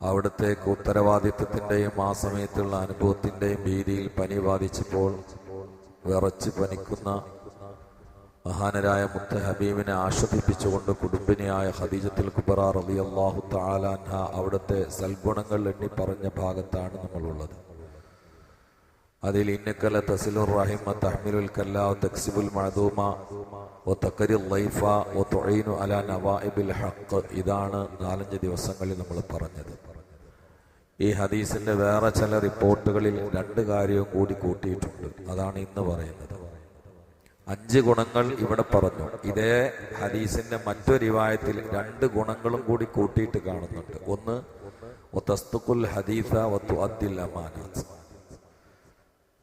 അവിടത്തേക്ക് ഉത്തരവാദിത്വത്തിന്റെയും ആ സമയത്തുള്ള അനുഭവത്തിന്റെയും ഭീതിയിൽ പനി ബാധിച്ചപ്പോൾ വിറച്ച് പനിക്കുന്ന മഹാനരായ മുത്ത ഹബീബിനെ ആശ്വസിപ്പിച്ചുകൊണ്ട് കുടുംബിനിയായ ഹദീജത്തിൽ കുബറ റളിയല്ലാഹു അള്ളാഹു താലാൻഹ അവിടുത്തെ സൽഗുണങ്ങൾ എണ്ണി പറഞ്ഞ ഭാഗത്താണ് നമ്മളുള്ളത്. അതിൽ ഇന്നക്കല തസിലുർ റഹിമ തഹ്മിലുൽ കല്ല തക്സിബുൽ മഅദൂമ തക്കരി ലൈഫ ഒ തൊഴീനു അല നവാഇബിൽ ഹക്ക് ഇതാണ് നാലഞ്ച് ദിവസങ്ങളിൽ നമ്മൾ പറഞ്ഞത്. ഈ ഹദീസിന്റെ വേറെ ചില റിപ്പോർട്ടുകളിൽ രണ്ട് കാര്യവും കൂടി കൂട്ടിയിട്ടുണ്ട്. അതാണ് ഇന്ന് പറയുന്നത്. അഞ്ച് ഗുണങ്ങൾ ഇവിടെ പറഞ്ഞു. ഇതേ ഹദീസിന്റെ മറ്റൊരു വായത്തിൽ രണ്ട് ഗുണങ്ങളും കൂടി കൂട്ടിയിട്ട് കാണുന്നുണ്ട്. ഒന്ന് ഹദീസ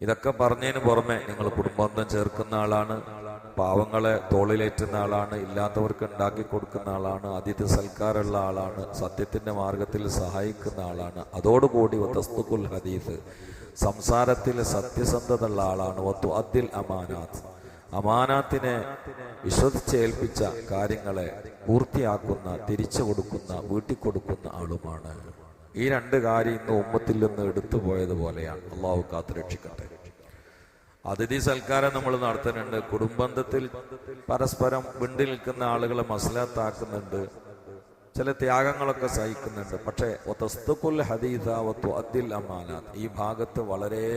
ഇതൊക്കെ പറഞ്ഞതിന് പുറമെ നിങ്ങൾ കുടുംബബന്ധം ചേർക്കുന്ന ആളാണ്. പാവങ്ങളെ തോളിലേറ്റുന്ന ആളാണ് ഇല്ലാത്തവർക്ക് ഉണ്ടാക്കി കൊടുക്കുന്ന ആളാണ് അതിഥി സൽക്കാരമുള്ള ആളാണ് സത്യത്തിന്റെ മാർഗത്തിൽ സഹായിക്കുന്ന ആളാണ്. അതോടുകൂടി തസ്തുക്കുൽ ഹദീസ് സംസാരത്തിൽ സത്യസന്ധത ഉള്ള ആളാണ്. ഒത്തു അദ്ദിൽ അമാനാത്ത് അമാനാത്തിനെ വിശ്വസിച്ചേൽപ്പിച്ച കാര്യങ്ങളെ പൂർത്തിയാക്കുന്ന തിരിച്ചു കൊടുക്കുന്ന വീട്ടിൽ കൊടുക്കുന്ന ആളുമാണ്. ഈ രണ്ട് കാര്യം ഇന്ന് ഉമ്മത്തിൽ നിന്ന് എടുത്തു പോയതുപോലെയാണ്. അള്ളാഹു കാത്തു രക്ഷിക്കട്ടെ അതിഥി സൽക്കാരം നമ്മൾ നടത്തുന്നുണ്ട്. കുടുംബന്ധത്തിൽ പരസ്പരം വിണ്ടി നിൽക്കുന്ന ആളുകളെ മസലത്താക്കുന്നുണ്ട്. ചില ത്യാഗങ്ങളൊക്കെ സഹിക്കുന്നുണ്ട്. പക്ഷേ ഒത്തസ്തുക്കുൽ ഹദീസ വത്തു അദ്ദിൽ അമാനാത്ത്. ഈ ഭാഗത്ത് വളരെ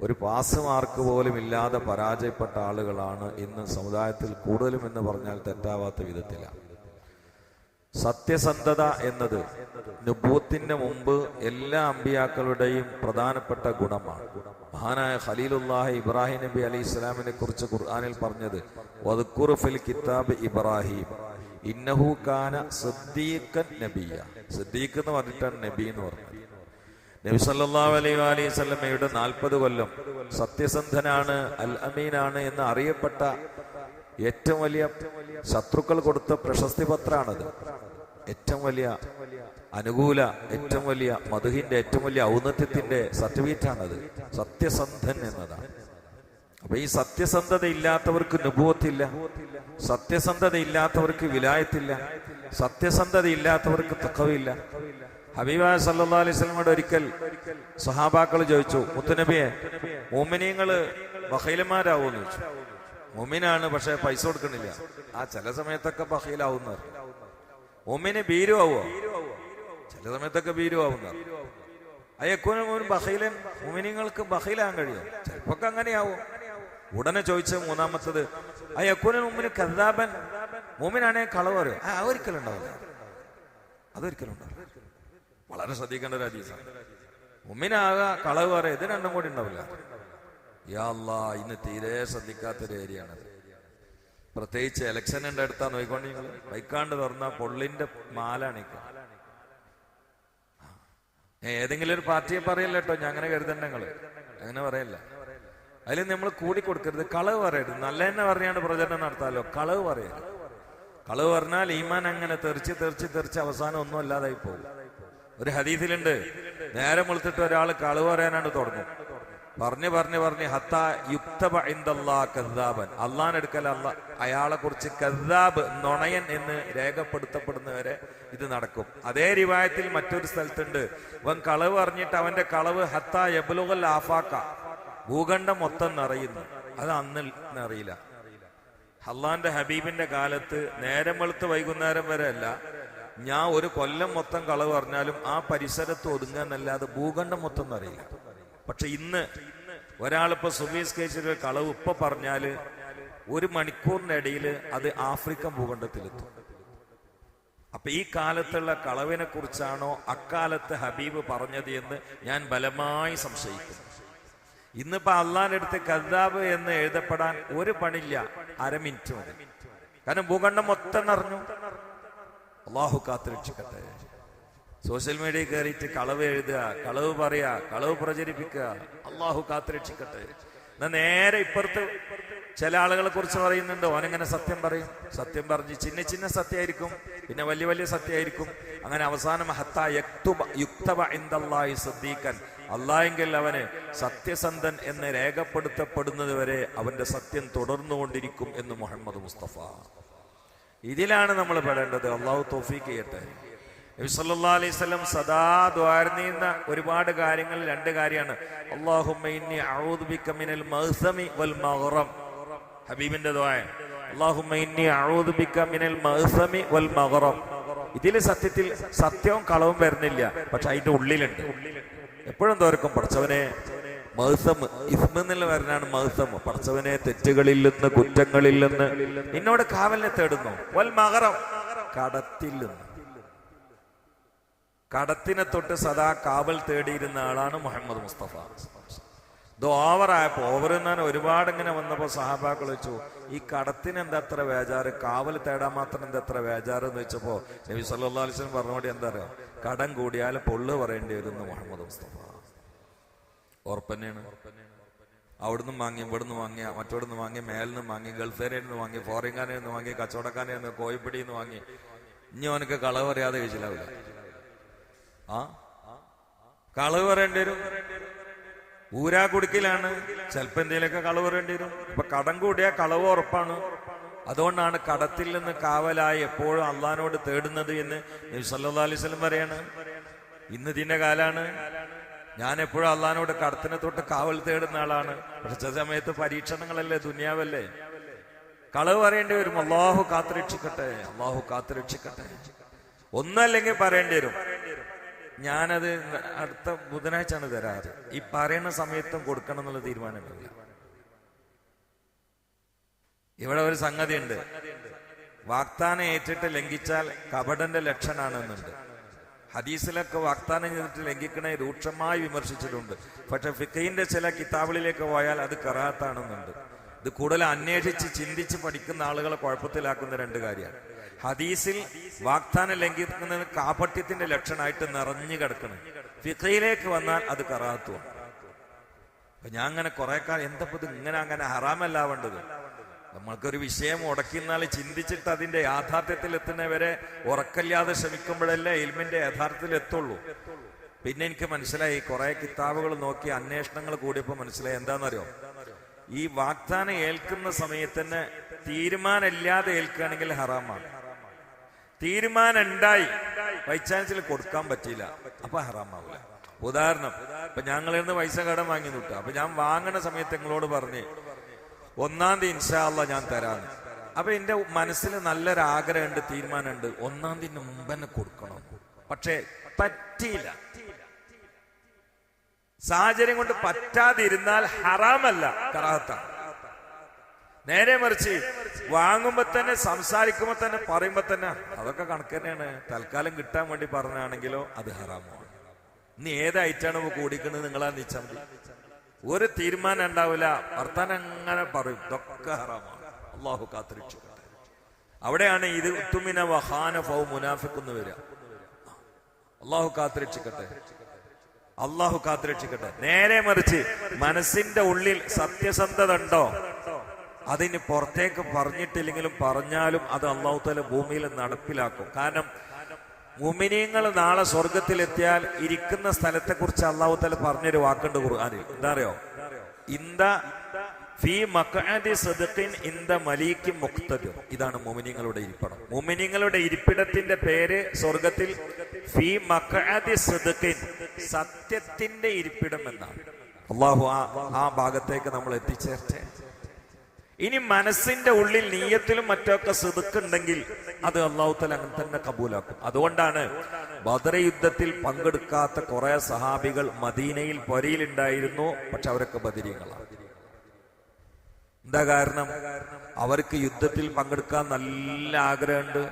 ഒരു പാസ് മാർക്ക് പോലും ഇല്ലാതെ പരാജയപ്പെട്ട ആളുകളാണ് ഇന്ന് സമുദായത്തിൽ കൂടുതലും എന്ന് പറഞ്ഞാൽ തെറ്റാവാത്ത വിധത്തിലാണ് സത്യസന്ധത എന്നത് നുബൂത്തിന്റെ മുമ്പ് എല്ലാ അമ്പിയാക്കളുടെയും പ്രധാനപ്പെട്ട ഗുണമാണ്. മഹാനായ ഖലീലുല്ലാഹി ഇബ്രാഹിം നബി അലി ഇസ്ലാമിനെ കുറിച്ച് ഖുർആാനിൽ പറഞ്ഞത് വദ്കുർ ഫിൽ കിതാബ് ഇബ്രാഹിം ഇന്നഹു കാന സിദ്ദീഖൻ നബിയ. സിദ്ദീഖ് എന്ന് പറഞ്ഞിട്ടാണ് നബി എന്ന് പറഞ്ഞത്. നബി സല്ലല്ലാഹു അലൈഹി അലൈഹി വസല്ലമയുടെ നാൽപ്പത് കൊല്ലം സത്യസന്ധനാണ് അൽ അമീനാണ് എന്ന് അറിയപ്പെട്ട ഏറ്റവും വലിയ ശത്രുക്കൾ കൊടുത്ത പ്രശസ്തി പത്രാണത് ഏറ്റവും വലിയ അനുകൂല ഏറ്റവും വലിയ മധുഹിന്റെ ഏറ്റവും വലിയ ഔന്നത്യത്തിന്റെ സർട്ടിഫിക്കറ്റാണത്. സത്യസന്ധൻ എന്നതാണ് അപ്പൊ ഈ സത്യസന്ധത ഇല്ലാത്തവർക്ക് നുഭവത്തില്ല സത്യസന്ധത ഇല്ലാത്തവർക്ക് വിലായത്തില്ല. സത്യസന്ധത ഇല്ലാത്തവർക്ക് തക്കവില്ല ഹബീബ സല്ലാ അലൈഹി സ്വലമോട് ഒരിക്കൽ സഹാബാക്കൾ ചോദിച്ചു മുത്തുനബിയെ മോമിനിയങ്ങൾ ബഹൈലന്മാരാവോന്ന് ചോദിച്ചു. മൊമിനാണ് പക്ഷെ പൈസ കൊടുക്കണില്ല. ആ ചില സമയത്തൊക്കെ ബഹൈലാവുന്നവർ മൊമിന് ബീരു ആവോ ചില സമയത്തൊക്കെ അയ്യക്കൂനും മുമിനിങ്ങൾക്ക് ബഹീലൻ മൊമിനിങ്ങൾക്ക് ബഹീലാകാൻ കഴിയും. ചിലപ്പോ അങ്ങനെയാവും. ഉടനെ ചോദിച്ച മൂന്നാമത്തത് അയ്യക്കൂനൻ മുമ്പിന് കദാബൻ മോമിനാണെ കളവ് പറയും. ആ ഒരിക്കലും ഉണ്ടാവില്ല അതൊരിക്കലും വളരെ ശ്രദ്ധിക്കേണ്ട ഒരു ഹദീസാണ് മുമ്മിനാകാ കളവ് പറയാം. ഇത് രണ്ടും കൂടി ഉണ്ടാവില്ല. ഇന്ന് തീരെ ശ്രദ്ധിക്കാത്തൊരു ഏരിയ ആണത് പ്രത്യേകിച്ച് ഇലക്ഷനിന്റെ അടുത്താ നോക്കിക്കൊണ്ട് നിങ്ങൾ വൈക്കാണ്ട് തുറന്ന പൊള്ളിന്റെ മാലാണ്. ഏതെങ്കിലും ഒരു പാർട്ടിയെ പറയല്ല കേട്ടോ ഞാൻ അങ്ങനെ കരുതണ്ട അങ്ങനെ പറയല്ല. അതിൽ നമ്മൾ കൂടി കൊടുക്കരുത്. കളവ് പറയരുത്. നല്ല തന്നെ പറഞ്ഞാണ്ട് പ്രചരണം നടത്താലോ? കളവ് പറയരുത്. കളവ് പറഞ്ഞാൽ ഈമാൻ അങ്ങനെ തെറിച്ച് തെറിച്ച് തെറിച്ച് അവസാനം ഒന്നും അല്ലാതായി പോകും. ഒരു ഹദീസിലുണ്ട്. നേരെ മുളത്തിട്ട് ഒരാൾ കളവ് പറയാനാണ് തുടങ്ങും. പറഞ്ഞു പറഞ്ഞു പറഞ്ഞു ഹത്ത യുക്തബ ഇന്ദല്ലാ കദ്ദാബൻ. അള്ളാനെടുക്കൽ അല്ല അയാളെ കുറിച്ച് കദ്ദാബ് നുണയൻ എന്ന് രേഖപ്പെടുത്തപ്പെടുന്നവരെ ഇത് നടക്കും. അതേ രിവായത്തിൽ മറ്റൊരു സ്ഥലത്തുണ്ട്. അവൻ കളവ് അറിഞ്ഞിട്ട് അവന്റെ കളവ് ഹത്ത യബുലുഗൽ ആഫാക്ക. ഭൂഖണ്ഡം മൊത്തം നിറയുന്നു. അത് അന്ന് അറിയില്ല അള്ളാന്റെ ഹബീബിന്റെ കാലത്ത് നേരം വെളുത്ത് വൈകുന്നേരം വരെ അല്ല ഞാൻ ഒരു കൊല്ലം മൊത്തം കളവ് പറഞ്ഞാലും ആ പരിസരത്ത് ഒതുങ്ങാന്നല്ലാതെ ഭൂഖണ്ഡം മൊത്തം അറിയില്ല പക്ഷെ ഇന്ന് ഒരാളിപ്പോ സുബീസ് കേസിൽ കളവ് ഇപ്പൊ പറഞ്ഞാൽ ഒരു മണിക്കൂറിന്റെ ഇടയിൽ അത് ആഫ്രിക്കൻ ഭൂഖണ്ഡത്തിലെത്തും. അപ്പൊ ഈ കാലത്തുള്ള കളവിനെ കുറിച്ചാണോ അക്കാലത്ത് ഹബീബ് പറഞ്ഞത് എന്ന് ഞാൻ ബലമായി സംശയിക്കുന്നു. ഇന്നിപ്പോ അടുത്ത് കദ്ദാബ് എന്ന് എഴുതപ്പെടാൻ ഒരു പണില്ല അര മിനിറ്റ് കാരണം ഭൂഖണ്ഡം മൊത്തം നിറഞ്ഞു. അള്ളാഹു കാത്തുരക്ഷിക്കട്ടെ. സോഷ്യൽ മീഡിയ കയറിയിട്ട് കളവ് എഴുതുക കളവ് പറയുക കളവ് പ്രചരിപ്പിക്കുക. അള്ളാഹു കാത്തുരക്ഷിക്കട്ടെ. എന്നാ നേരെ ഇപ്പുറത്ത് ചില ആളുകളെ കുറിച്ച് പറയുന്നുണ്ട്. ഓനെങ്ങനെ സത്യം പറയും? സത്യം പറഞ്ഞ് ചിന്ന ചിന്ന സത്യമായിരിക്കും. പിന്നെ വലിയ വലിയ സത്യമായിരിക്കും. അങ്ങനെ അവസാനം ഹത്ത അള്ളായെങ്കിൽ അവന് സത്യസന്ധൻ എന്ന് രേഖപ്പെടുത്തപ്പെടുന്നത് വരെ അവന്റെ സത്യം തുടർന്നുകൊണ്ടിരിക്കും എന്ന് മുഹമ്മദ് മുസ്തഫ. ഇതിലാണ് നമ്മൾ പെടേണ്ടത്. അള്ളാഹു തോഫീക്ക് ചെയ്യട്ടെ. നബിസല്ലാ അലൈഹി സ്വലം സദാ ദ്വാരുന്ന ഒരുപാട് കാര്യങ്ങൾ രണ്ട് കാര്യമാണ്. അള്ളാഹുമ്മ ഇന്നി അഊദു ബിക മിനൽ മഗ്സമി വൽ മഗ്റം ഹബീബിന്റെ ദ്വായ അള്ളാഹുമ്മ ഇന്നി അഊദു ബിക മിനൽ മഗ്സമി വൽ മഗ്റം ഇതിൽ സത്യത്തിൽ സത്യവും കളവും വരുന്നില്ല. പക്ഷെ അതിന്റെ ഉള്ളിലുണ്ട്. എപ്പോഴും തോർക്കും പഠിച്ചവനെ മഹസം ഇസ്മ വരനാണ് മഹസം പഠിച്ചവനെ തെറ്റുകളിൽ നിന്ന് കുറ്റങ്ങളിൽ നിന്ന് നിന്നോട് കാവലിനെ തേടുന്നു. വൽ മകറം കടത്തിൽ നിന്ന്. കടത്തിനെ തൊട്ട് സദാ കാവൽ തേടിയിരുന്ന ആളാണ് മുഹമ്മദ് മുസ്തഫ. ഇത് ഓവറായപ്പോ ഓവർ എന്നാൽ ഒരുപാട് ഇങ്ങനെ വന്നപ്പോ സഹാബാക്കൾ വെച്ചു ഈ കടത്തിന് എന്താ അത്ര വേജാറ് കാവൽ തേടാൻ മാത്രം എന്താ അത്ര വേജാറ് എന്ന് വെച്ചപ്പോ നബി സല്ലാ അലിസ്ലം പറഞ്ഞോടി എന്താ അറിയാം? കടം കൂടിയാൽ പൊള്ളു പറയേണ്ടി വരുന്നു മുഹമ്മദ് മുസ്തഫ. ഓർപ്പന്നെയാണ് അവിടുന്ന് വാങ്ങി ഇവിടുന്ന് വാങ്ങിയ മറ്റോടുന്ന് വാങ്ങി മേലിന്ന് വാങ്ങി ഗൾഫേരയിൽ നിന്ന് വാങ്ങി ഫോറിൻകാരിൽ നിന്ന് വാങ്ങി കച്ചവടക്കാരിൽ നിന്ന് കോഴിപ്പിടിയിൽ നിന്ന് വാങ്ങി. ഇനി അവനക്ക് കളവ് അറിയാതെ കഴിച്ചില്ലാവില്ല ആ? കളവ് പറയേണ്ടി വരും. ഊരാ കുടുക്കിലാണ്. ചിലപ്പോ എന്തെങ്കിലുമൊക്കെ കളവ് പറയേണ്ടി വരും. ഇപ്പൊ കടം കൂടിയാ കളവ് ഉറപ്പാണ്. അതുകൊണ്ടാണ് കടത്തിൽ നിന്ന് കാവലായി എപ്പോഴും അള്ളഹാനോട് തേടുന്നത് എന്ന് അലൈഹി വസല്ലം പറയാണ്. ഇന്ന് ഇതിന്റെ കാലാണ്. ഞാൻ എപ്പോഴും അള്ളഹാനോട് കടത്തിനെ തൊട്ട് കാവൽ തേടുന്ന ആളാണ്. പക്ഷെ ചില സമയത്ത് പരീക്ഷണങ്ങളല്ലേ ദുനിയാവല്ലേ? കളവ് പറയേണ്ടി വരും. അള്ളാഹു കാത്തുരക്ഷിക്കട്ടെ അള്ളാഹു കാത്തുരക്ഷിക്കട്ടെ. ഒന്നല്ലെങ്കിൽ പറയേണ്ടി വരും. ഞാനത് അടുത്ത ബുധനാഴ്ചയാണ് തരാറ്. ഈ പറയുന്ന സമയത്തും കൊടുക്കണം എന്നുള്ള തീരുമാനമില്ല. ഇവിടെ ഒരു സംഗതി ഉണ്ട് വാഗ്ദാനം ഏറ്റിട്ട് ലംഘിച്ചാൽ കപടന്റെ ലക്ഷണാണെന്നുണ്ട്. ഹദീസിലൊക്കെ വാഗ്ദാനം ചെയ്തിട്ട് ലംഘിക്കണെ രൂക്ഷമായി വിമർശിച്ചിട്ടുണ്ട്. പക്ഷെ ഫിക്കയിന്റെ ചില കിതാബുകളിലേക്ക് പോയാൽ അത് കറാത്താണെന്നുണ്ട്. ഇത് കൂടുതൽ അന്വേഷിച്ച് ചിന്തിച്ച് പഠിക്കുന്ന ആളുകളെ കുഴപ്പത്തിലാക്കുന്ന രണ്ട് കാര്യമാണ്. ഹദീസിൽ വാഗ്ദാനം ലംഘിക്കുന്നതിന് കാപട്യത്തിന്റെ ലക്ഷണമായിട്ട് നിറഞ്ഞു കിടക്കണം. ഫിഖയിലേക്ക് വന്നാൽ അത് കറാത്തുവാണ് അപ്പൊ ഞാൻ അങ്ങനെ കുറെ കാലം എന്താ ഇത് ഇങ്ങനെ അങ്ങനെ ഹറാമല്ലാവേണ്ടത് നമ്മൾക്കൊരു വിഷയം ഉടക്കിന്നാൽ ചിന്തിച്ചിട്ട് അതിന്റെ യാഥാർത്ഥ്യത്തിൽ എത്തുന്നവരെ ഉറക്കല്ലാതെ ശ്രമിക്കുമ്പോഴല്ലേ ഇൽമിന്റെ യഥാർത്ഥത്തിൽ എത്തുള്ളൂ. പിന്നെ എനിക്ക് മനസ്സിലായി കുറെ കിതാബുകൾ നോക്കി അന്വേഷണങ്ങൾ കൂടിയപ്പോ മനസ്സിലായി. എന്താണെന്നറിയോ ഈ വാഗ്ദാനം ഏൽക്കുന്ന സമയത്ത് തന്നെ തീരുമാനമില്ലാതെ ഏൽക്കുകയാണെങ്കിൽ ഹറാമാണ്. തീരുമാനം ഉണ്ടായി ബൈ ചാൻസിൽ കൊടുക്കാൻ പറ്റിയില്ല. അപ്പൊ ഹറാമാവില്ല ഉദാഹരണം ഇപ്പൊ ഞങ്ങളിന്ന് പൈസ കടം വാങ്ങി നിട്ടു അപ്പൊ ഞാൻ വാങ്ങണ സമയത്ത് നിങ്ങളോട് പറഞ്ഞ് ഒന്നാം തീയതി ഇൻഷാല്ല ഞാൻ തരാന്ന്. അപ്പൊ എന്റെ മനസ്സിൽ നല്ലൊരു ആഗ്രഹമുണ്ട് തീരുമാനമുണ്ട്. ഒന്നാം തീയതി മുമ്പ് തന്നെ കൊടുക്കണം. പക്ഷേ പറ്റിയില്ല. സാഹചര്യം കൊണ്ട് പറ്റാതിരുന്നാൽ ഹറാമല്ല കറാത്താണ് നേരെ മറിച്ച് വാങ്ങുമ്പോ തന്നെ സംസാരിക്കുമ്പോ തന്നെ പറയുമ്പോ തന്നെ അതൊക്കെ കണക്ക് തന്നെയാണ്. തൽക്കാലം കിട്ടാൻ വേണ്ടി പറഞ്ഞാണെങ്കിലോ അത് ഹറാമാണ്. ഇനി ഏതായിട്ടാണ് കൂടിക്കുന്നത് നിങ്ങളാ നിച്ചാൽ ഒരു തീരുമാനം ഉണ്ടാവില്ല. വർത്താനം അങ്ങനെ പറയും. ഇതൊക്കെ ഹറാമാണ്. അള്ളാഹു കാത്തിരിച്ചു. അവിടെയാണ് ഇത് ഉത്തുമിന വഹാന ഫൗ മുനാഫിക്കുന്ന് വരിക. അള്ളാഹു കാത്തിരക്ഷിക്കട്ടെ. അള്ളാഹു കാത്തിരക്ഷിക്കട്ടെ. നേരെ മറിച്ച് മനസ്സിന്റെ ഉള്ളിൽ സത്യസന്ധത ഉണ്ടോ? അതിന് പുറത്തേക്ക് പറഞ്ഞിട്ടില്ലെങ്കിലും പറഞ്ഞാലും അത് അള്ളാഹു തല ഭൂമിയിൽ നടപ്പിലാക്കും. കാരണം മുമിനിയങ്ങൾ നാളെ സ്വർഗത്തിലെത്തിയാൽ ഇരിക്കുന്ന സ്ഥലത്തെ കുറിച്ച് അള്ളാഹു തല പറഞ്ഞൊരു വാക്കുണ്ട് ഖുർആാനിൽ. എന്താ അറിയോ ഇന്ത ഫീ ഇന്ത ഇതാണ് മുമിനിങ്ങളുടെ ഇരിപ്പിടം. മുമിനിങ്ങളുടെ ഇരിപ്പിടത്തിന്റെ പേര് സ്വർഗത്തിൽ ഫീ സത്യത്തിന്റെ ഇരിപ്പിടം എന്നാണ്. അള്ളാഹു ആ ഭാഗത്തേക്ക് നമ്മൾ എത്തിച്ചേർത്തേ ഇനി മനസ്സിന്റെ ഉള്ളിൽ നീയത്തിലും മറ്റൊക്കെ സിതുക്കുണ്ടെങ്കിൽ അത് അള്ളാഹുത്തല തല അങ്ങനെ തന്നെ കബൂലാക്കും. അതുകൊണ്ടാണ് ബദർ യുദ്ധത്തിൽ പങ്കെടുക്കാത്ത കുറെ സഹാബികൾ മദീനയിൽ പൊരയിലുണ്ടായിരുന്നു പക്ഷെ അവരൊക്കെ ബദരീങ്ങളാണ് എന്താ കാരണം? അവർക്ക് യുദ്ധത്തിൽ പങ്കെടുക്കാൻ നല്ല ആഗ്രഹമുണ്ട്.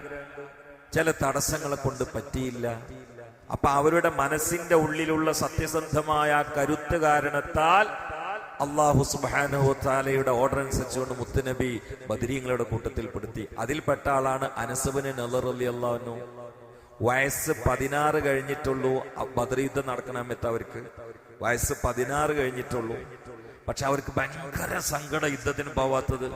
ചില തടസ്സങ്ങളെ കൊണ്ട് പറ്റിയില്ല. അപ്പൊ അവരുടെ മനസ്സിന്റെ ഉള്ളിലുള്ള സത്യസന്ധമായ കരുത്ത് കാരണത്താൽ അള്ളാഹു സുബാനുഹുത്താലയുടെ ഓർഡർ അനുസരിച്ചുകൊണ്ട് മുത്തുനബി ബദരീങ്ങളുടെ കൂട്ടത്തിൽ പെടുത്തി അതിൽപ്പെട്ട ആളാണ് അനസബിന് അലി അള്ളാഹുനു വയസ്സ് പതിനാറ് കഴിഞ്ഞിട്ടുള്ളൂ. ബദർ യുദ്ധം നടക്കണ അവർക്ക് വയസ്സ് പതിനാറ് കഴിഞ്ഞിട്ടുള്ളൂ. പക്ഷെ അവർക്ക് ഭയങ്കര സങ്കടം യുദ്ധത്തിന് പോവാത്തത്.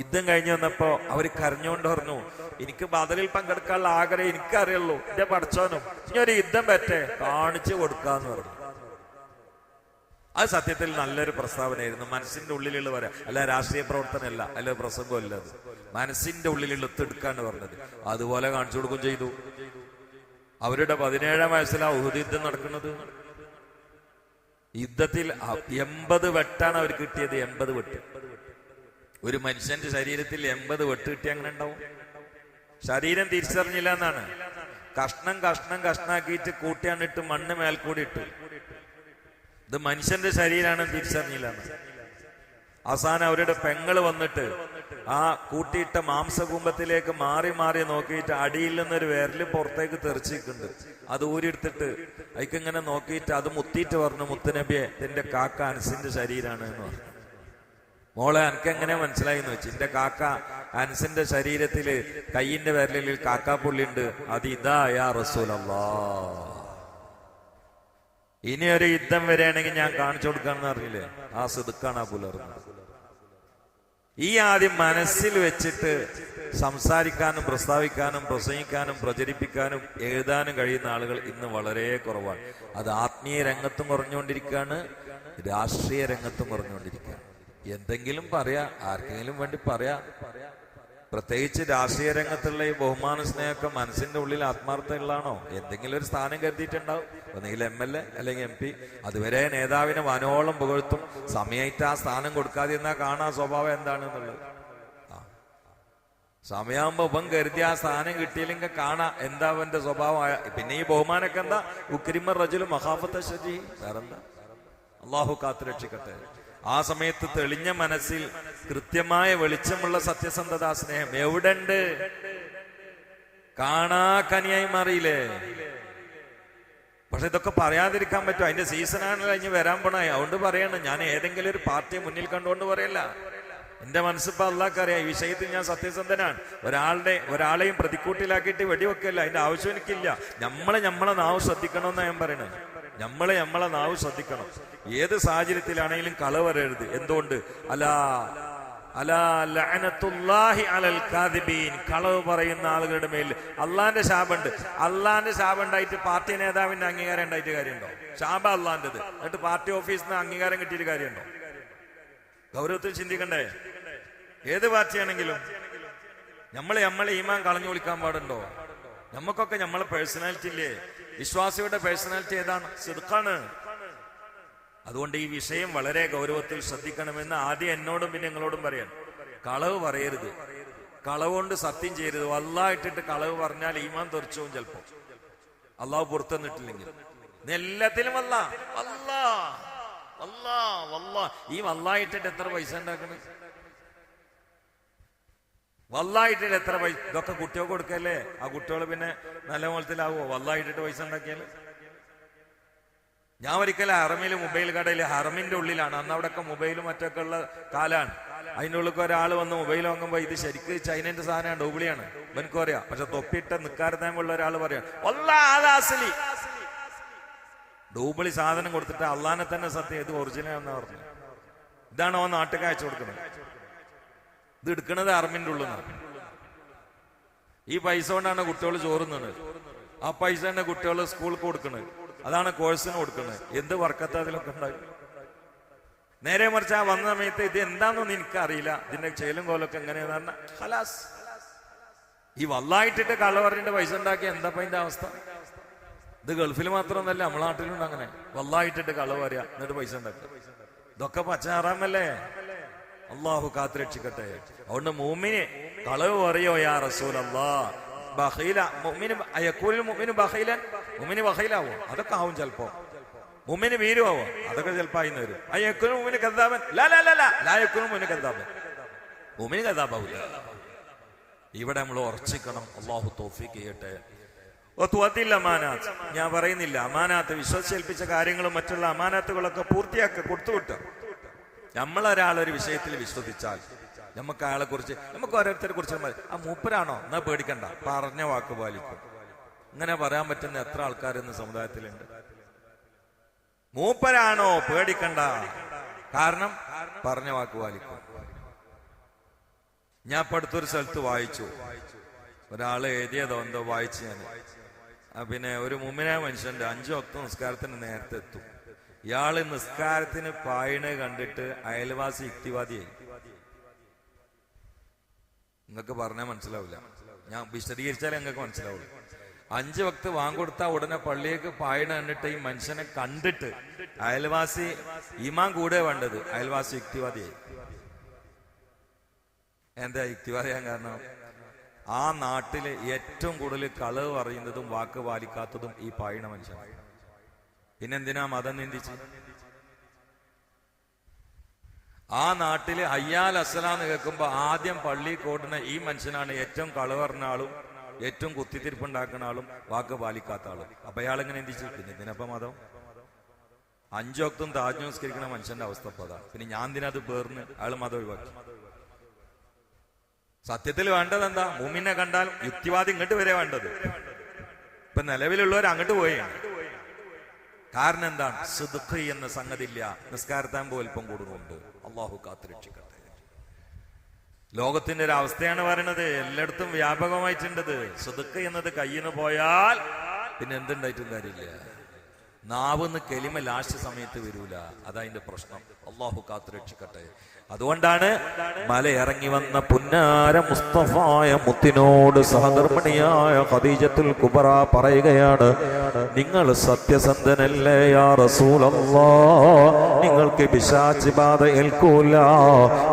യുദ്ധം കഴിഞ്ഞു വന്നപ്പോ അവർ കരഞ്ഞുകൊണ്ട് പറഞ്ഞു എനിക്ക് ബദലിൽ പങ്കെടുക്കാനുള്ള ആഗ്രഹം എനിക്കറിയുള്ളൂ. എന്റെ പഠിച്ചോനും ഇനി ഒരു യുദ്ധം പറ്റേ കാണിച്ചു കൊടുക്കാന്ന് പറഞ്ഞു. അത് സത്യത്തിൽ നല്ലൊരു പ്രസ്താവനയായിരുന്നു. മനസ്സിന്റെ ഉള്ളിലുള്ള പറയാ അല്ല രാഷ്ട്രീയ പ്രവർത്തനമല്ല അല്ല പ്രസംഗമല്ല അത്. മനസ്സിന്റെ ഉള്ളിലുള്ള ഒത്തെടുക്കാന്ന് പറഞ്ഞത്. അതുപോലെ കാണിച്ചു കൊടുക്കും ചെയ്തു. അവരുടെ പതിനേഴാം വയസ്സിലാ യുദ്ധം നടക്കുന്നത്. യുദ്ധത്തിൽ എൺപത് വെട്ടാണ് അവർ കിട്ടിയത് എൺപത് വെട്ട്. ഒരു മനുഷ്യന്റെ ശരീരത്തിൽ എൺപത് വെട്ട് കിട്ടി അങ്ങനെ ഉണ്ടാവും? ശരീരം തിരിച്ചറിഞ്ഞില്ല എന്നാണ്. കഷ്ണം കഷ്ണം കഷ്ണാക്കിയിട്ട് കൂട്ടിയാണിട്ട് മണ്ണ് മേൽക്കൂടി ഇട്ടു. ഇത് മനുഷ്യന്റെ ശരീരമാണ് തിരിച്ചറിഞ്ഞില്ല അവസാനം അവരുടെ പെങ്ങൾ വന്നിട്ട് ആ കൂട്ടിയിട്ട മാംസകുംഭത്തിലേക്ക് മാറി മാറി നോക്കിയിട്ട് അടിയിൽ നിന്നൊരു വിരൽ പുറത്തേക്ക് തെറിച്ചിട്ടുണ്ട് അത് ഊരിയെടുത്തിട്ട് അതിക്കിങ്ങനെ നോക്കിയിട്ട് അത് മുത്തിയിട്ട് പറഞ്ഞു മുത്തുനബിയെ ഇതിന്റെ കാക്ക അനസിന്റെ ശരീരമാണ് എന്ന് പറഞ്ഞു. മോളെ എങ്ങനെ മനസ്സിലായി എന്ന് വെച്ചു? എന്റെ കാക്ക അനസിന്റെ ശരീരത്തിൽ കയ്യിന്റെ വിരലിൽ കാക്കാപ്പുള്ളി ഉണ്ട് അത് ഇതാ യാ റസൂലല്ലാ. ഇനി ഒരു യുദ്ധം വരികയാണെങ്കിൽ ഞാൻ കാണിച്ചു കൊടുക്കാന്ന് അറിയില്ലേ? ആ സിതുക്കാണ് ആ പുലർന്നത് ഈ ആദ്യം മനസ്സിൽ വെച്ചിട്ട് സംസാരിക്കാനും പ്രസ്താവിക്കാനും പ്രസംഗിക്കാനും പ്രചരിപ്പിക്കാനും എഴുതാനും കഴിയുന്ന ആളുകൾ ഇന്ന് വളരെ കുറവാണ്. അത് ആത്മീയ രംഗത്തും കുറഞ്ഞുകൊണ്ടിരിക്കുകയാണ് രാഷ്ട്രീയ രംഗത്തും കുറഞ്ഞുകൊണ്ടിരിക്കുകയാണ്. എന്തെങ്കിലും പറയാ ആർക്കെങ്കിലും വേണ്ടി പറയാ. പ്രത്യേകിച്ച് രാഷ്ട്രീയ രംഗത്തുള്ള ഈ ബഹുമാന സ്നേഹമൊക്കെ മനസ്സിന്റെ ഉള്ളിൽ ആത്മാർത്ഥമുള്ളതാണോ എന്തെങ്കിലും ഒരു സ്ഥാനം കരുതിയിട്ടുണ്ടാവും. ഒന്നെങ്കിൽ എം എൽ എ അല്ലെങ്കിൽ എം പി അതുവരെ നേതാവിനെ വനോളം പുകഴ്ത്തും. സമയമായിട്ട് ആ സ്ഥാനം കൊടുക്കാതെ എന്നാ കാണാൻ സ്വഭാവം എന്താണെന്നുള്ളത് ആ. സമയമാകുമ്പോ ഇപ്പം കരുതി ആ സ്ഥാനം കിട്ടിയില്ലെങ്കിൽ കാണാ എന്താ അവന്റെ സ്വഭാവമായ പിന്നെ ഈ ബഹുമാനൊക്കെ എന്താ? ഉക്രിമർ റജുൽ മഹാഫത്ത ശരി വേറെന്താ? അള്ളാഹു കാത്തുരക്ഷിക്കട്ടെ. ആ സമയത്ത് തെളിഞ്ഞ മനസ്സിൽ കൃത്യമായ വെളിച്ചമുള്ള സത്യസന്ധത സ്നേഹം എവിടെണ്ട്? കാണാ കനിയായി മാറിയില്ലേ? പക്ഷെ ഇതൊക്കെ പറയാതിരിക്കാൻ പറ്റും. അതിന്റെ സീസണാണ് ഇനി വരാൻ പോണായി അതുകൊണ്ട് പറയണം ഞാൻ ഏതെങ്കിലും ഒരു പാർട്ടിയെ മുന്നിൽ കണ്ടുകൊണ്ട് പറയല്ല. എന്റെ മനസ്സിപ്പോ അള്ളാഹ്ക്ക് അറിയാം ഈ വിഷയത്തിൽ ഞാൻ സത്യസന്ധനാണ്. ഒരാളുടെ ഒരാളെയും പ്രതിക്കൂട്ടിലാക്കിയിട്ട് വെടിവെക്കല്ല. അതിന്റെ ആവശ്യം എനിക്കില്ല. നമ്മളെ നമ്മളെ നാവ് ശ്രദ്ധിക്കണമെന്നാണ് ഞാൻ പറയണത്. നമ്മളെ നമ്മളെ നാവ് ശ്രദ്ധിക്കണം. ഏത് സാഹചര്യത്തിലാണെങ്കിലും കള വരരുത് എന്തുകൊണ്ട് കളവ് പറയുന്ന ആളുകളുടെ മേൽ അള്ളാന്റെ ശാപുണ്ട് അള്ളാന്റെ ശാപുണ്ടായിട്ട് പാർട്ടി നേതാവിന്റെ അംഗീകാരം ഉണ്ടായിട്ട് കാര്യമുണ്ടോ? ശാപ അള്ളാന്റെ എന്നിട്ട് പാർട്ടി ഓഫീസിൽ നിന്ന് അംഗീകാരം കിട്ടിയിട്ട് കാര്യമുണ്ടോ? ഗൗരവത്തിൽ ചിന്തിക്കണ്ടേ? ഏത് പാർട്ടിയാണെങ്കിലും നമ്മളെ നമ്മളെ ഈമാൻ കളഞ്ഞു വിളിക്കാൻ പാടുണ്ടോ? നമുക്കൊക്കെ നമ്മളെ പേഴ്സണാലിറ്റി ഇല്ലേ? വിശ്വാസിയുടെ പേഴ്സണാലിറ്റി ഏതാണ്? സിദ്ഖാണ് അതുകൊണ്ട് ഈ വിഷയം വളരെ ഗൗരവത്തിൽ ശ്രദ്ധിക്കണമെന്ന് ആദ്യം എന്നോടും പിന്നെ നിങ്ങളോടും പറയാൻ കളവ് പറയരുത്. കളവ് കൊണ്ട് സത്യം ചെയ്യരുത്. വല്ലായിട്ടിട്ട് കളവ് പറഞ്ഞാൽ ഈമാൻ തെറിച്ചവും ചിലപ്പോ. അള്ളാഹ് പുറത്തുനിന്നിട്ടില്ലെങ്കിൽ എല്ലാത്തിലും വല്ലാ. വല്ലാ വല്ലാ. ഈ വല്ലായിട്ടിട്ട് എത്ര പൈസ ഉണ്ടാക്കണേ? വല്ലായിട്ടിട്ട് എത്ര പൈസ? ഇതൊക്കെ കുട്ടികൾക്ക് കൊടുക്കല്ലേ? ആ കുട്ടികൾ പിന്നെ നല്ല മോളത്തിലാവോ വല്ലായിട്ടിട്ട് പൈസ ഉണ്ടാക്കിയാൽ ഞാൻ ഒരിക്കലും ഹറമിൽ മൊബൈൽ കടയിൽ ഹറമിന്റെ ഉള്ളിലാണ്. അന്ന് അവിടെയൊക്കെ മൊബൈലും മറ്റൊക്കെ ഉള്ള കാലാണ്. അതിന്റെ ഉള്ളിൽ ഒരാൾ വന്ന് മൊബൈൽ വാങ്ങുമ്പോ ഇത് ശരിക്ക് ചൈനന്റെ സാധനമാണ് ഡൂബിളിയാണ്. എനിക്ക് അറിയാം പക്ഷെ തൊപ്പിട്ട നിക്കാരത്തേമുള്ള ഒരാൾ പറയാം ഡൂബിളി സാധനം കൊടുത്തിട്ട് അള്ളാനെ തന്നെ സത്യം ഇത് ഒറിജിനൽ എന്നാ പറഞ്ഞു ഇതാണ് അവൻ നാട്ടുകാഴ്ച കൊടുക്കുന്നത്. ഇത് എടുക്കണത് ആർമിന്റെ ഉള്ളിൽ ഈ പൈസ കൊണ്ടാണ് കുട്ടികൾ ചോറുന്നത്. ആ പൈസ തന്നെ കുട്ടികൾ സ്കൂൾക്ക് കൊടുക്കുന്നത് അതാണ് കോഴ്സിന് കൊടുക്കുന്നത് എന്ത് വർക്കത്ത് അതിലൊക്കെ ഉണ്ടാകും നേരെ മറിച്ച് ആ വന്ന സമയത്ത് ഇത് എന്താണെന്നൊന്നും എനിക്കറിയില്ല. ഇതിന്റെ ചേലും കോലൊക്കെ എങ്ങനെയാന്ന് പറഞ്ഞാൽ ഹലാസ് ഈ വള്ളായിട്ടിട്ട് കള്ള പറഞ്ഞിട്ട് പൈസ ഉണ്ടാക്കിയ എന്താ അതിന്റെ അവസ്ഥ? ഇത് ഗൾഫിൽ മാത്രമൊന്നല്ല നമ്മളെ നാട്ടിലുണ്ട് അങ്ങനെ. വള്ളായിട്ടിട്ട് കള്ള പറയാ എന്നിട്ട് പൈസ ഉണ്ടാക്കുക. ഇതൊക്കെ പച്ചാറാമല്ലേ അള്ളാഹു കാത്തുരക്ഷിക്കട്ടെ. അതുകൊണ്ട് മൂമിന് കളവ് പറയോ യാ റസൂൽ അള്ളാ അതൊക്കെ ആവും ചിലപ്പോ. മുഅ്മിന് വീരുമാവോ അതൊക്കെ ചിലപ്പോ ആയിന്ന് വരും ലാ ലാ ലാ ലാ ഇവിടെ നമ്മൾ ഉറച്ചിക്കണം. അള്ളാഹു തോഫിക്ക് ചെയ്യട്ടെ. ഒത്തുവത്തില്ല അമാനാത്ത്. ഞാൻ പറയുന്നില്ല. അമാനാത്ത് വിശ്വസിച്ചേൽപ്പിച്ച കാര്യങ്ങളും മറ്റുള്ള അമാനാത്തുകളൊക്കെ പൂർത്തിയാക്കി കൊടുത്തുവിട്ട് നമ്മളൊരാളൊരു വിഷയത്തിൽ വിശ്വസിച്ചാൽ നമുക്ക് അയാളെ കുറിച്ച് നമുക്ക് ഓരോരുത്തരെ കുറിച്ച്. ആ മൂപ്പരാണോ? എന്നാ പേടിക്കണ്ട. പറഞ്ഞ വാക്ക് പാലിക്കും. ഇങ്ങനെ പറയാൻ പറ്റുന്ന എത്ര ആൾക്കാർ ഇന്ന് സമുദായത്തിലുണ്ട്. മൂപ്പരാണോ? പേടിക്കണ്ട. കാരണം പറഞ്ഞ വാക്ക് പാലിക്കും. ഞാൻ ഇപ്പൊ അടുത്തൊരു സ്ഥലത്ത് വായിച്ചു. ഒരാൾ എഴുതിയതോ എന്തോ വായിച്ചു ഞാൻ പിന്നെ ഒരു മുമ്മിനായ മനുഷ്യന്റെ അഞ്ചു ഒത്ത നിസ്കാരത്തിന് നേരത്തെ എത്തും. ഇയാൾ നിസ്കാരത്തിന് പായണ കണ്ടിട്ട് അയൽവാസി യുക്തിവാദിയായി. നിങ്ങൾക്ക് പറഞ്ഞാൽ മനസ്സിലാവില്ല. ഞാൻ വിശദീകരിച്ചാലേ നിങ്ങൾക്ക് മനസ്സിലാവുള്ളൂ. അഞ്ച് വക്ത് വാങ്ങിക്കൊടുത്ത ഉടനെ പള്ളിയേക്ക് പായണ കണ്ടിട്ട് ഈ മനുഷ്യനെ കണ്ടിട്ട് അയൽവാസി ഇമാൻ കൂടെ വേണ്ടത് അയൽവാസി യുക്തിവാദിയായി. എന്താ യുക്തിവാദിയാൻ കാരണം? ആ നാട്ടിൽ ഏറ്റവും കൂടുതൽ കളവ് പറയുന്നതും വാക്ക് പാലിക്കാത്തതും ഈ പായണ മനുഷ്യനാണ്. പിന്നെന്തിനാ മതം നിന്ദിച്ച്? ആ നാട്ടിൽ അയ്യാൽ അസലാന്ന് കേൾക്കുമ്പോ ആദ്യം പള്ളി കോടുന്ന ഈ മനുഷ്യനാണ് ഏറ്റവും കളവറിന ആളും ഏറ്റവും കുത്തിത്തിരിപ്പുണ്ടാക്കുന്ന ആളും വാക്ക് പാലിക്കാത്ത ആളും. അപ്പൊ അയാൾ എങ്ങനെ എന്തിച്ചു പിന്നെ ഇതിനപ്പം മതം? അഞ്ചോക്തും താജ് നമസ്കരിക്കുന്ന മനുഷ്യന്റെ അവസ്ഥ അതാണ് പിന്നെ ഞാൻ ഇതിനത് പേർന്ന് അയാൾ മതം ഒഴിവാക്കി? സത്യത്തിൽ വേണ്ടത് എന്താ മൂമിനെ കണ്ടാൽ യുക്തിവാദി ഇങ്ങോട്ട് വരെ വേണ്ടത്. ഇപ്പൊ നിലവിലുള്ളവർ അങ്ങോട്ട് പോയാണ് കാരണം എന്താണ്? സുദുഖ് എന്ന സംഗതി ഇല്ല നിസ്കാരത്താകുമ്പോൾ വലിപ്പം കൂടുന്നുണ്ട്. അള്ളാഹു കാത്തുരക്ഷിക്കട്ടെ ലോകത്തിന്റെ ഒരു അവസ്ഥയാണ് പറയുന്നത്. എല്ലായിടത്തും വ്യാപകമായിട്ടുണ്ടത് സുദുഖ് എന്നത് കയ്യിൽ പോയാൽ പിന്നെ എന്തുണ്ടായിട്ടും കാര്യമില്ല. നാവെന്ന് കെലിമ ലാസ്റ്റ് സമയത്ത് വരൂല. അതതിന്റെ പ്രശ്നം. അള്ളാഹു കാത്തുരക്ഷിക്കട്ടെ അതുകൊണ്ടാണ് മല ഇറങ്ങി വന്ന പുന്നാര മുസ്തഫായ മുത്തിനോട് സഹധർമ്മിണിയായ ഖദീജത്തുൽ കുബറ പറയുകയാണ് നിങ്ങൾ സത്യസന്ധനല്ലേ യാ റസൂലല്ലാ? നിങ്ങൾക്ക് പിശാച് ബാധ ഏൽക്കൂല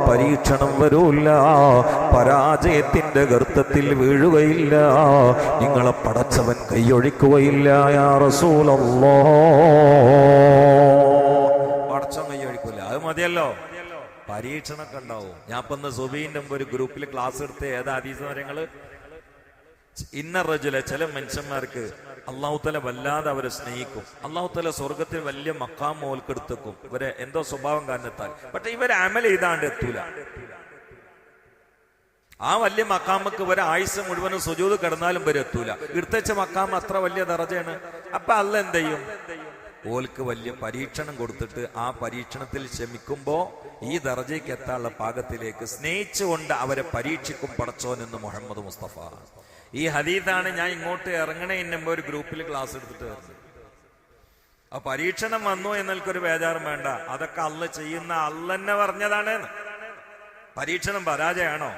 പരീക്ഷണം വരൂല പരാജയത്തിന്റെ ഗർത്തത്തിൽ വീഴുകയില്ല നിങ്ങളെ പടച്ചവൻ കൈയൊഴിക്കുകയില്ല യാ റസൂലല്ലാ. പടച്ചവൻ കൈയൊഴിക്കൂല. അത് മതിയല്ലോ. പരീക്ഷണമൊക്കെ ഉണ്ടാവും ഞാൻ ഇപ്പൊ സുബീന്റെ മുമ്പ് ഒരു ഗ്രൂപ്പിൽ ക്ലാസ് എടുത്ത് ഏതാ അതീത കാര്യങ്ങൾ ഇന്ന റജുല ചില മനുഷ്യന്മാർക്ക് അള്ളാഹുത്തല വല്ലാതെ അവരെ സ്നേഹിക്കും. അള്ളാഹുത്തല സ്വർഗത്തിൽ വലിയ മക്കാം മോൽക്കെടുത്തേക്കും ഇവരെ എന്തോ സ്വഭാവം കാരണത്താൽ. പക്ഷെ ഇവരെ അമൽ ചെയ്താണ്ട് എത്തൂല. ആ വലിയ മക്കാമക്ക് ഇവരെ ആയുസ് മുഴുവനും സുജൂത് കിടന്നാലും ഇവരെ എത്തൂല. ഇടുത്തച്ച മക്കാം അത്ര വലിയ ദറജയാണ് അപ്പൊ അല്ല എന്ത് ചെയ്യും? ഓൽക്ക് വലിയ പരീക്ഷണം കൊടുത്തിട്ട് ആ പരീക്ഷണത്തിൽ ക്ഷമിക്കുമ്പോ ഈ ദർജയ്ക്ക് എത്താനുള്ള പാകത്തിലേക്ക് സ്നേഹിച്ചുകൊണ്ട് അവരെ പരീക്ഷിക്കും പടച്ചോൻ എന്ന് മുഹമ്മദ് മുസ്തഫ. ഈ ഹദീദാണ് ഞാൻ ഇങ്ങോട്ട് ഇറങ്ങണേ എന്നുമ്പോ ഒരു ഗ്രൂപ്പിൽ ക്ലാസ് എടുത്തിട്ട് വരുന്നത്. ആ പരീക്ഷണം വന്നു എന്നൊരു ബേജാറും വേണ്ട. അതൊക്കെ അല്ല ചെയ്യുന്ന അല്ലെന്നെ പറഞ്ഞതാണ് പരീക്ഷണം പരാജയമാണോ?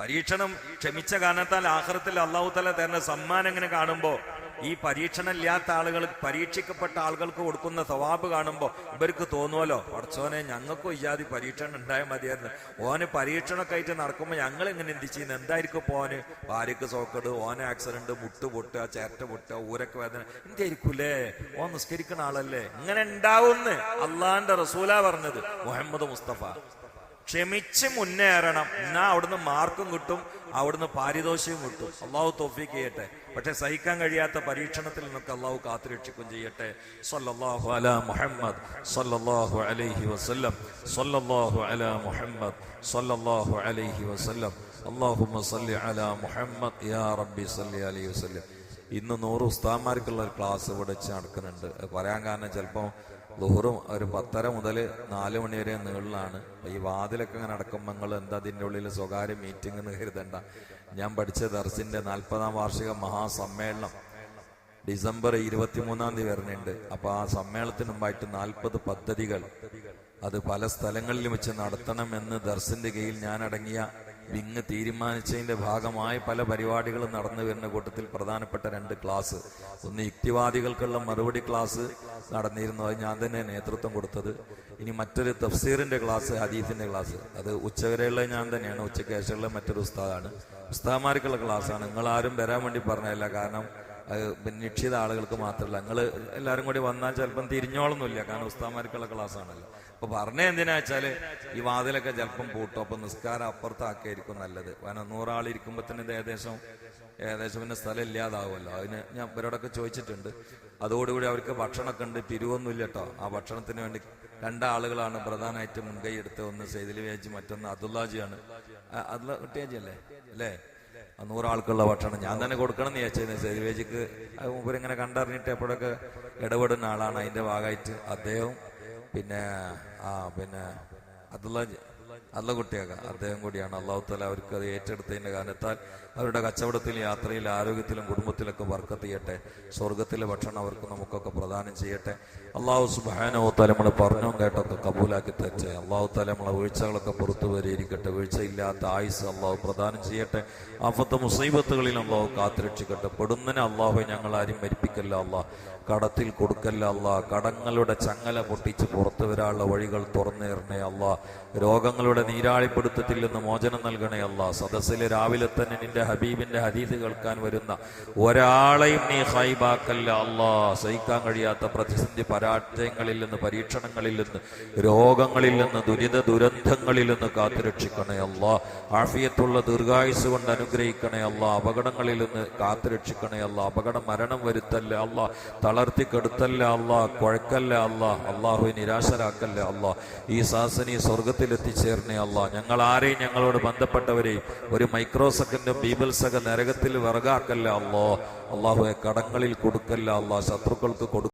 പരീക്ഷണം ക്ഷമിച്ച കാരണത്താൽ ആഹ്റത്തിൽ അള്ളാഹു തല തരുന്ന സമ്മാനം ഇങ്ങനെ കാണുമ്പോ ഈ പരീക്ഷണമില്ലാത്ത ആളുകൾ പരീക്ഷിക്കപ്പെട്ട ആളുകൾക്ക് കൊടുക്കുന്ന സ്വഭാവ് കാണുമ്പോൾ ഇവർക്ക് തോന്നുമല്ലോ പഠിച്ചോനെ ഞങ്ങൾക്കും ഇല്ലാതെ പരീക്ഷണം ഉണ്ടായാൽ മതിയായിരുന്നു. ഓന് പരീക്ഷണമൊക്കെ ആയിട്ട് നടക്കുമ്പോൾ ഞങ്ങൾ എങ്ങനെ എന്ത് ചെയ്യുന്നത് എന്തായിരിക്കും പോന് ഭാര്യക്ക് സോക്കട് ഓന് ആക്സിഡന്റ് മുട്ട് പൊട്ടുക ചേട്ട പൊട്ടുക ഊരക്ക് വേദന. എന്തായിരിക്കൂലേ? ഓ നിസ്കരിക്കുന്ന ആളല്ലേ? ഇങ്ങനെ ഉണ്ടാവുന്ന് അള്ളാന്റെ റസൂല പറഞ്ഞത് മുഹമ്മദ് മുസ്തഫ. ക്ഷമിച്ച് മുന്നേറണം. എന്നാ അവിടുന്ന് മാർക്കും കിട്ടും. അവിടുന്ന് പാരിതോഷവും കിട്ടും. അള്ളാഹു തോഫീക്ക് ചെയ്യട്ടെ. പക്ഷെ സഹിക്കാൻ കഴിയാത്ത പരീക്ഷണത്തിൽ നിന്നൊക്കെ അള്ളാഹു കാത്തുരക്ഷിക്കും ചെയ്യട്ടെ. സല്ലല്ലാഹു അലാ മുഹമ്മദ് സല്ലല്ലാഹു അലൈഹി വസല്ലം സല്ലല്ലാഹു അലാ മുഹമ്മദ് സല്ലല്ലാഹു അലൈഹി വസല്ലം. അല്ലാഹുമ്മ സല്ലി അലാ മുഹമ്മദ് യാ റബ്ബി സല്ലി അലൈഹി വസല്ലം. ഇന്ന് നൂറ് ഉസ്താന്മാർക്കുള്ള ക്ലാസ് ഇവിടെ നടക്കുന്നുണ്ട്. പറയാൻ കാരണം ചിലപ്പോൾ ലുഹറും ഒരു പത്തര മുതൽ നാല് മണി വരെ നീളിലാണ് ഈ വാതിലൊക്കെ അങ്ങനെ അടക്കുമ്പോൾ നിങ്ങൾ എന്താ അതിന്റെ ഉള്ളിൽ സ്വകാര്യ മീറ്റിംഗ് എന്ന് കരുതണ്ട. ഞാൻ പഠിച്ച ദർസിന്റെ നാൽപ്പതാം വാർഷിക മഹാസമ്മേളനം ഡിസംബർ ഇരുപത്തിമൂന്നാം തീയതി വരുന്നുണ്ട്. അപ്പോൾ ആ സമ്മേളനത്തിന് മുമ്പായിട്ട് നാൽപ്പത് പദ്ധതികൾ അത് പല സ്ഥലങ്ങളിലും വെച്ച് നടത്തണമെന്ന് ദർസിന്റെ കീഴിൽ ഞാൻ അടങ്ങിയ വിങ് തീരുമാനിച്ചതിന്റെ ഭാഗമായി പല പരിപാടികളും നടന്നു വരുന്ന കൂട്ടത്തിൽ പ്രധാനപ്പെട്ട രണ്ട് ക്ലാസ്. ഒന്ന് യുക്തിവാദികൾക്കുള്ള മറുപടി ക്ലാസ് നടന്നിരുന്നു. അത് ഞാൻ തന്നെ നേതൃത്വം കൊടുത്തത്. ഇനി മറ്റൊരു തഫ്സീറിന്റെ ക്ലാസ് ഹദീഫിന്റെ ക്ലാസ്. അത് ഉച്ചവരെയുള്ള ഞാൻ തന്നെയാണ്. ഉച്ചയ്ക്ക് ശേഷമുള്ള മറ്റൊരു ഉസ്താദാണ്. ഉസ്താദ്മാർക്കുള്ള ക്ലാസ്സാണ്. നിങ്ങൾ ആരും വരാൻ വേണ്ടി പറഞ്ഞതല്ല. കാരണം അത് പിന്നെ ആളുകൾക്ക് മാത്രമല്ല. നിങ്ങൾ എല്ലാവരും കൂടി വന്നാൽ ചിലപ്പം തിരിഞ്ഞോളൊന്നുമില്ല. കാരണം ഉസ്താദ്മാർക്കുള്ള ക്ലാസ് ആണല്ലോ അപ്പൊ പറഞ്ഞ എന്തിനാ വെച്ചാൽ ഈ വാതിലൊക്കെ ചിലപ്പം പൂട്ടും. അപ്പൊ നിസ്കാരം അപ്പുറത്താക്കിയായിരിക്കും നല്ലത്. കാരണം നൂറാൾ ഇരിക്കുമ്പോ തന്നെ ഇത് ഏകദേശം ഏകദേശം പിന്നെ സ്ഥലം ഇല്ലാതാവുമല്ലോ. അതിന് ഞാൻ ഇവരോടൊക്കെ ചോദിച്ചിട്ടുണ്ട്. അതോടുകൂടി അവർക്ക് ഭക്ഷണമൊക്കെ ഉണ്ട്. പിരിവൊന്നുമില്ല കേട്ടോ ആ ഭക്ഷണത്തിന് വേണ്ടി രണ്ടാളുകളാണ് പ്രധാനമായിട്ട് മുൻകൈ എടുത്ത് ഒന്ന് സെയ്തിൽ വേജി മറ്റൊന്ന് അബ്ദുല്ലാജിയാണ് അതുള്ള കുട്ടിയാജി അല്ലേ? അല്ലേ? നൂറാൾക്കുള്ള ഭക്ഷണം ഞാൻ തന്നെ കൊടുക്കണം എന്ന് ചോദിച്ചത് സെൽവേജിക്ക് ഇവരിങ്ങനെ കണ്ടറിഞ്ഞിട്ട് എപ്പോഴൊക്കെ ഇടപെടുന്ന ആളാണ് അതിന്റെ ഭാഗമായിട്ട് അദ്ദേഹവും പിന്നെ ആ പിന്നെ അതുള്ള അല്ല കുട്ടിയാക. അദ്ദേഹം കൂടിയാണ്. അള്ളാഹു താല അവർക്ക് അത് ഏറ്റെടുത്തതിന്റെ കാരണത്താൽ അവരുടെ കച്ചവടത്തിൽ യാത്രയിൽ ആരോഗ്യത്തിലും കുടുംബത്തിലൊക്കെ വർക്കത്ത് ചെയ്യട്ടെ. സ്വർഗത്തിലെ ഭക്ഷണം അവർക്ക് നമുക്കൊക്കെ പ്രദാനം ചെയ്യട്ടെ. അള്ളാഹു സുബാനോ താല നമ്മൾ പറഞ്ഞോ കേട്ടൊക്കെ കബൂലാക്കി തെറ്റ് അള്ളാഹു താല നമ്മളെ വീഴ്ചകളൊക്കെ പുറത്തു വരിയിരിക്കട്ടെ. വീഴ്ചയില്ലാത്ത ആയുസ് അള്ളാഹു പ്രദാനം ചെയ്യട്ടെ. ആഫത്ത് മുസൈബത്തുകളിൽ അള്ളാഹു കാത്തുരക്ഷിക്കട്ടെ. പെടുന്നതിന് അള്ളാഹു ഞങ്ങൾ ആരും മരിപ്പിക്കല്ല അള്ളാഹ് കടത്തിൽ കൊടുക്കല്ല അല്ല. കടങ്ങളുടെ ചങ്ങല പൊട്ടിച്ച് പുറത്തു വരാനുള്ള വഴികൾ തുറന്നേറണേ അല്ല. രോഗങ്ങളുടെ നീരാളിപ്പിടുത്തത്തിൽ നിന്ന് മോചനം നൽകണേ അല്ല. സദസ്സിലെ രാവിലെ തന്നെ നിന്റെ ഹബീബിന്റെ ഹദീസ് കേൾക്കാൻ വരുന്ന ഒരാളെയും നീ ഹൈബാക്കല്ല അല്ല. സഹിക്കാൻ കഴിയാത്ത പ്രതിസന്ധി പരാജയങ്ങളിൽ നിന്ന് പരീക്ഷണങ്ങളിൽ നിന്ന് രോഗങ്ങളിൽ നിന്ന് ദുരിത ദുരന്തങ്ങളിൽ നിന്ന് കാത്തുരക്ഷിക്കണേ അല്ല. ആഫിയത്തുള്ള ദീർഘായുസ് കൊണ്ട് അനുഗ്രഹിക്കണേ അല്ല. അപകടങ്ങളിൽ നിന്ന് കാത്തുരക്ഷിക്കണേ അല്ല. അപകട മരണം വരുത്തല്ലേ അല്ലാ. തളർത്തിക്കെടുത്തല്ല അല്ല കുഴക്കല്ല അല്ല അള്ളാഹു നിരാശരാക്കല്ല അല്ല ഈ സാസനി സ്വർഗത്തിൽ അല്ല ഞങ്ങൾ ആരെയും ഞങ്ങളോട് ബന്ധപ്പെട്ടവരെയും ഒരു മൈക്രോ സെക്കൻഡും ബീബൽസക നരകത്തിൽ വിറകാക്കല്ല അല്ലോ അള്ളാഹുവെ കടങ്ങളിൽ കൊടുക്കല്ല അല്ല ശത്രുക്കൾക്ക് കൊടു